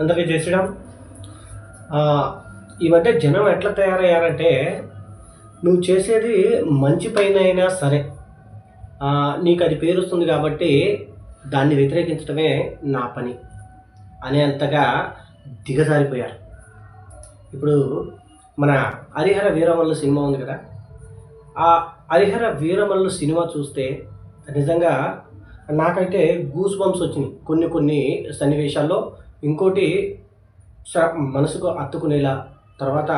అందుకే జై ఈ మధ్య జనం ఎట్లా తయారయ్యారంటే నువ్వు చేసేది మంచి పైన అయినా సరే నీకు అది పేరు వస్తుంది కాబట్టి దాన్ని వ్యతిరేకించడమే నా పని అనేంతగా దిగజారిపోయారు. ఇప్పుడు మన హరిహర వీరమల్లు సినిమా ఉంది కదా ఆ హరిహర వీరమల్లు సినిమా చూస్తే నిజంగా నాకైతే గూస్ బంప్స్ వచ్చినాయి కొన్ని కొన్ని సన్నివేశాల్లో. ఇంకోటి మనసుకు అత్తుకునేలా తర్వాత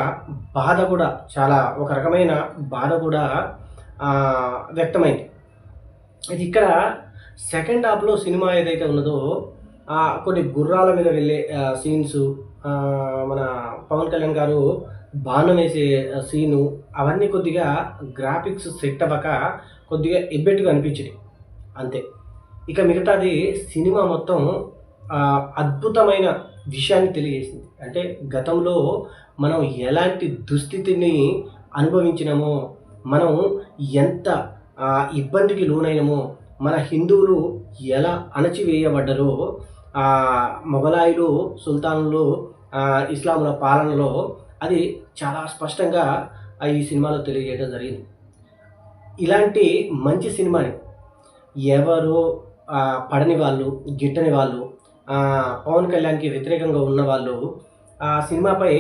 బాధ కూడా చాలా ఒక రకమైన బాధ కూడా వ్యక్తమైంది. ఇది ఇక్కడ సెకండ్ హాఫ్లో సినిమా ఏదైతే ఉన్నదో కొన్ని గుర్రాల మీద వెళ్ళే సీన్స్ మన పవన్ కళ్యాణ్ గారు బాణం వేసే సీను అవన్నీ కొద్దిగా గ్రాఫిక్స్ సెట్ అవ్వక కొద్దిగా ఎబ్బెట్టుగా అనిపించింది. అంతే. ఇక మిగతాది సినిమా మొత్తం అద్భుతమైన విషయాన్ని తెలియజేసింది. అంటే గతంలో మనం ఎలాంటి దుస్థితిని అనుభవించినామో మనం ఎంత ఇబ్బందికి లోనైనమో మన హిందువులు ఎలా అణచివేయబడ్డరో మొఘలాయిలు సుల్తానులు ఇస్లాముల పాలనలో అది చాలా స్పష్టంగా ఈ సినిమాలో తెలియజేయడం జరిగింది. ఇలాంటి మంచి సినిమాని ఎవరు పడని వాళ్ళు గిట్టని వాళ్ళు పవన్ కళ్యాణ్కి వ్యతిరేకంగా ఉన్న వాళ్ళు ఆ సినిమాపై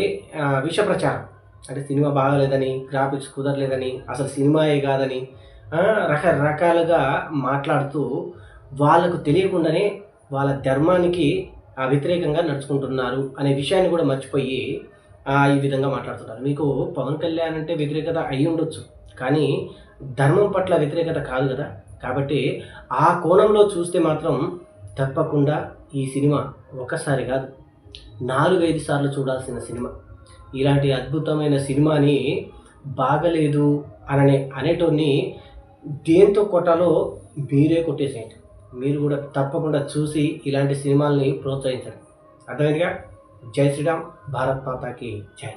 విష ప్రచారం అంటే సినిమా బాగాలేదని గ్రాఫిక్స్ కుదరలేదని అసలు సినిమాయే కాదని రకరకాలుగా మాట్లాడుతూ వాళ్ళకు తెలియకుండానే వాళ్ళ ధర్మానికి ఆ, వ్యతిరేకంగా నడుచుకుంటున్నారు అనే విషయాన్ని కూడా మర్చిపోయి ఈ విధంగా మాట్లాడుతున్నారు. మీకు పవన్ కళ్యాణ్ అంటే వ్యతిరేకత అయి ఉండొచ్చు కానీ ధర్మం పట్ల వ్యతిరేకత కాదు కదా. కాబట్టి ఆ కోణంలో చూస్తే మాత్రం తప్పకుండా ఈ సినిమా ఒకసారి కాదు నాలుగైదు సార్లు చూడాల్సిన సినిమా. ఇలాంటి అద్భుతమైన సినిమాని బాగలేదు అననే అనేటోని దేంతో కొట్టాలో మీరే కొట్టేసేయండి. మీరు కూడా తప్పకుండా చూసి ఇలాంటి సినిమాల్ని ప్రోత్సహించండి. అర్థమైందిగా? జై శ్రీరామ్ భారత్ మాతాకి జై.